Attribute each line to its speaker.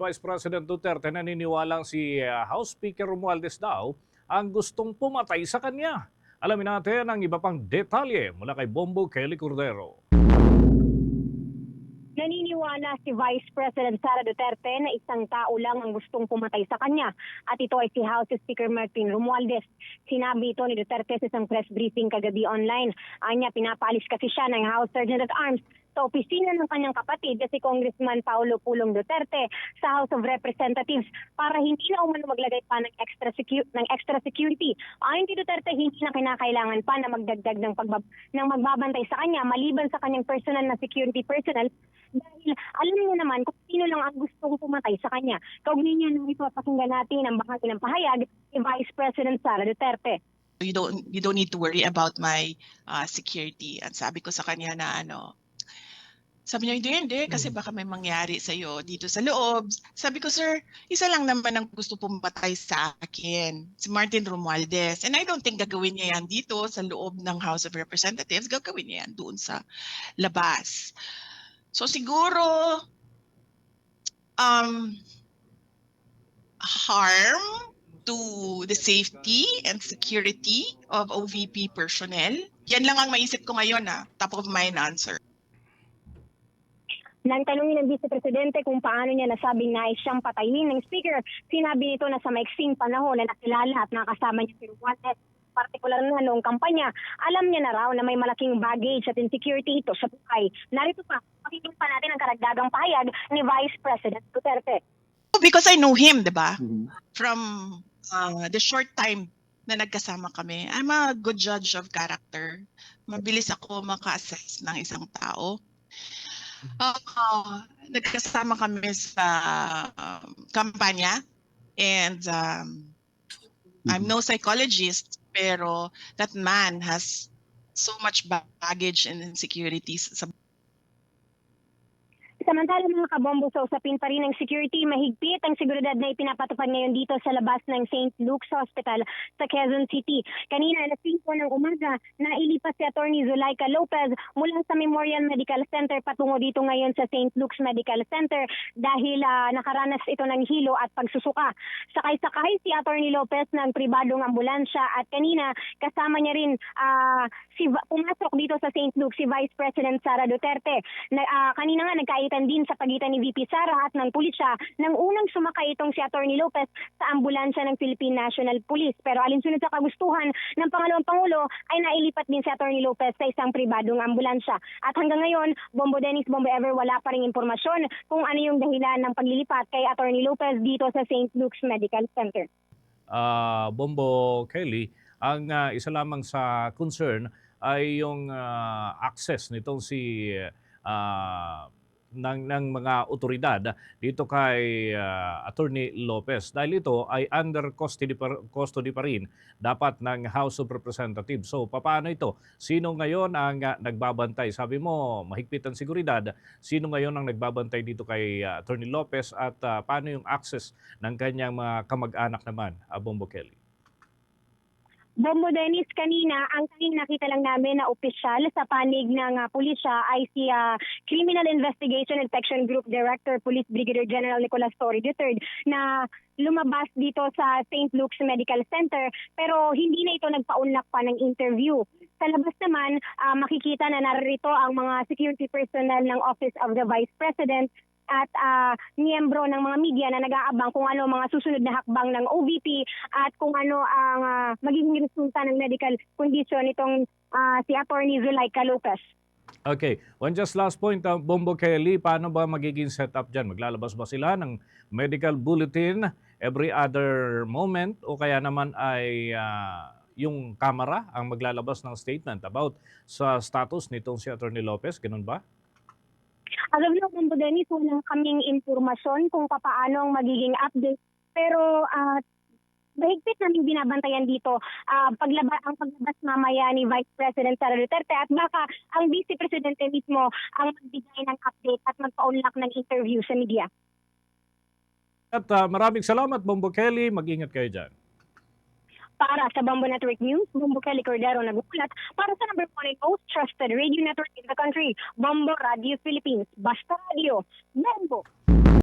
Speaker 1: Vice President Duterte naniniwalang si uh, House Speaker Romualdez daw ang gustong pumatay sa kanya. Alamin natin ang iba pang detalye mula kay Bombo Kelly Cordero.
Speaker 2: Naniniwala si Vice President Sara Duterte na isang tao lang ang gustong pumatay sa kanya at ito ay si House Speaker Martin Romualdez. Sinabi ito ni Duterte sa isang press briefing kagabi online. Anya, pinapaalis kasi siya ng House Sergeant at Arms sa opisina ng kanyang kapatid na si Congressman Paulo Pulong Duterte sa House of Representatives para hindi na umano maglagay pa ng extra, secu- ng extra security. Ayon kay Duterte, hindi na kinakailangan pa na magdagdag ng, pagbab- ng magbabantay sa kanya maliban sa kanyang personal na security personnel dahil alam niyo naman kung sino lang ang gustong pumatay sa kanya. Kaugnay niya nang ipapakinggan natin ang bahagi ng pahayag ni Vice President Sara Duterte.
Speaker 3: you don't you don't need to worry about my uh, security. At sabi ko sa kanya na ano, sabi niya, hindi, hindi, kasi baka may mangyari sa iyo dito sa loob. Sabi ko, sir, isa lang naman ang gusto pumatay sa akin, si Martin Romualdez. And I don't think gagawin niya yan dito sa loob ng House of Representatives. Gagawin niya yan doon sa labas. So siguro, um, harm to the safety and security of OVP personnel? Yan lang ang maisip ko ngayon ah, top of mind answer.
Speaker 2: Nang tanungin ng Vice Presidente kung paano niya nasabing nais siyang patayin ng Speaker, sinabi nito na sa maiksing panahon na nakilala at nakasama niya si Romualdez partikular na noong kampanya, alam niya na raw na may malaking baggage at insecurity ito sa buhay. Narito pa, pakinggan pa natin ang karagdagang pahayag ni Vice President Duterte.
Speaker 3: Because I know him, di ba? From uh, the short time na nagkasama kami, I'm a good judge of character. Mabilis ako maka-assess ng isang tao. Uh, nagkasama kami sa um, kampanya and um, I'm no psychologist pero that man has so much baggage and insecurities sa
Speaker 2: Samantala mga kabombo sa usapin pa rin ng security, mahigpit ang seguridad na ipinapatupad ngayon dito sa labas ng St. Luke's Hospital sa Quezon City. Kanina alas 5 ng umaga, nailipas si Attorney Zuleika Lopez mula sa Memorial Medical Center patungo dito ngayon sa St. Luke's Medical Center dahil ah, nakaranas ito ng hilo at pagsusuka. Sakay-sakay si Attorney Lopez ng pribadong ambulansya at kanina kasama niya rin ah, si pumasok dito sa St. Luke si Vice President Sara Duterte. Na, ah, kanina nga nagkaitan din sa pagitan ni VP Sara at ng pulisya nang unang sumakay itong si Attorney Lopez sa ambulansya ng Philippine National Police. Pero alinsunod sa kagustuhan ng pangalawang Pangulo ay nailipat din si Attorney Lopez sa isang pribadong ambulansya. At hanggang ngayon, Bombo Dennis, Bombo Ever, wala pa rin impormasyon kung ano yung dahilan ng paglilipat kay Attorney Lopez dito sa St. Luke's Medical Center.
Speaker 1: Ah, Bombo Kelly, ang ah, isa lamang sa concern ay yung ah, access nitong si ah, ng, ng mga otoridad dito kay ah, Attorney Lopez dahil ito ay under custody pa, custody pa rin dapat ng House of Representatives. So paano ito? Sino ngayon ang ah, nagbabantay? Sabi mo, mahigpit ang seguridad. Sino ngayon ang nagbabantay dito kay ah, Attorney Lopez at ah, paano yung access ng kanyang mga kamag-anak naman, Abombo Kelly?
Speaker 2: Bombo Dennis, kanina, ang tanging nakita lang namin na opisyal sa panig ng uh, pulisya ay si ah, Criminal Investigation and Section Group Director Police Brigadier General Nicolas Torre III na lumabas dito sa St. Luke's Medical Center pero hindi na ito nagpaunlak pa ng interview. Sa labas naman, ah, makikita na narito ang mga security personnel ng Office of the Vice President at ah, miyembro ng mga media na nag-aabang kung ano mga susunod na hakbang ng OVP at kung ano ang ah, magiging resulta ng medical condition nitong ah, si Attorney Zuleika Lopez.
Speaker 1: Okay, one just last point, uh, Bombo Kelly, paano ba magiging setup dyan? Maglalabas ba sila ng medical bulletin every other moment o kaya naman ay ah, yung kamera ang maglalabas ng statement about sa status nitong si Attorney Lopez? Ganun ba?
Speaker 2: As of now, Bombo Dennis, wala kaming impormasyon kung paano ang magiging update. Pero ah, mahigpit namin binabantayan dito ah, paglaba, ang paglabas mamaya ni Vice President Sara Duterte at baka ang Vice Presidente mismo ang magbigay ng update at magpaunlak ng interview sa media.
Speaker 1: At ah, maraming salamat, Bombo Kelly. Mag-ingat kayo dyan.
Speaker 2: Para sa Bombo Network News, Bombo Kelly Cordero nagulat para sa number one most trusted radio network in the country, Bombo Radio Philippines. Basta Radio, Bombo!